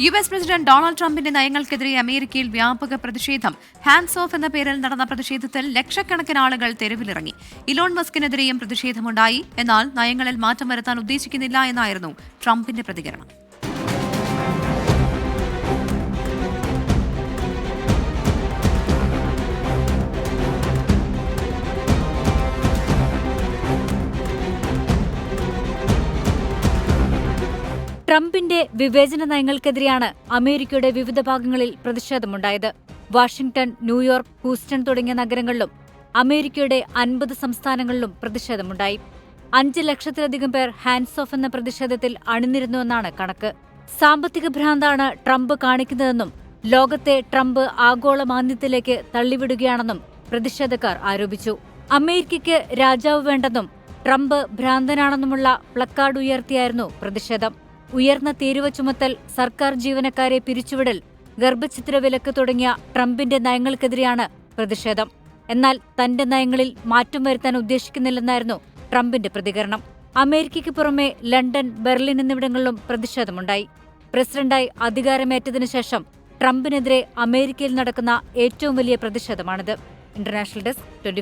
U S president Donald ട്രംപിന്റെ നയങ്ങൾക്കെതിരെ അമേരിക്കയിൽ വ്യാപക പ്രതിഷേധം. ഹാൻഡ്സ് ഓഫ് എന്ന പേരിൽ നടന്ന പ്രതിഷേധത്തിൽ ലക്ഷക്കണക്കിന് ആളുകൾ തെരുവിലിറങ്ങി. ഇലോൺ മസ്കിനെതിരെയും പ്രതിഷേധമുണ്ടായി. എന്നാൽ നയങ്ങളിൽ മാറ്റം വരുത്താൻ ഉദ്ദേശിക്കുന്നില്ല എന്നായിരുന്നു ട്രംപിന്റെ പ്രതികരണം. ട്രംപിന്റെ വിവേചന നയങ്ങൾക്കെതിരെയാണ് അമേരിക്കയുടെ വിവിധ ഭാഗങ്ങളിൽ പ്രതിഷേധമുണ്ടായത്. വാഷിംഗ്ടൺ ന്യൂയോർക്ക് ഹൂസ്റ്റൺ തുടങ്ങിയ നഗരങ്ങളിലും അമേരിക്കയുടെ അൻപത് സംസ്ഥാനങ്ങളിലും പ്രതിഷേധമുണ്ടായി. അഞ്ച് ലക്ഷത്തിലധികം പേർ ഹാൻഡ്സ് ഓഫ് എന്ന പ്രതിഷേധത്തിൽ അണിനിരുന്നുവെന്നാണ് കണക്ക്. സാമ്പത്തിക ഭ്രാന്താണ് ട്രംപ് കാണിക്കുന്നതെന്നും ലോകത്തെ ട്രംപ് ആഗോള മാന്ദ്യത്തിലേക്ക് തള്ളിവിടുകയാണെന്നും പ്രതിഷേധക്കാർ ആരോപിച്ചു. അമേരിക്കയ്ക്ക് രാജാവ് വേണ്ടെന്നും ട്രംപ് ഭ്രാന്തനാണെന്നുമുള്ള പ്ലക്കാർഡ് ഉയർത്തിയായിരുന്നു പ്രതിഷേധം. ഉയർന്ന തീരുവ ചുമത്തൽ സർക്കാർ ജീവനക്കാരെ പിരിച്ചുവിടൽ ഗർഭഛിദ്ര വിലക്ക് തുടങ്ങിയ ട്രംപിന്റെ നയങ്ങൾക്കെതിരെയാണ് പ്രതിഷേധം. എന്നാൽ തന്റെ നയങ്ങളിൽ മാറ്റം വരുത്താൻ ഉദ്ദേശിക്കുന്നില്ലെന്നായിരുന്നു ട്രംപിന്റെ പ്രതികരണം. അമേരിക്കയ്ക്ക് പുറമെ ലണ്ടൻ ബെർലിൻ എന്നിവിടങ്ങളിലും പ്രതിഷേധമുണ്ടായി. പ്രസിഡന്റായി അധികാരമേറ്റതിനു ശേഷം ട്രംപിനെതിരെ അമേരിക്കയിൽ നടക്കുന്ന ഏറ്റവും വലിയ പ്രതിഷേധമാണിത്. International desk twenty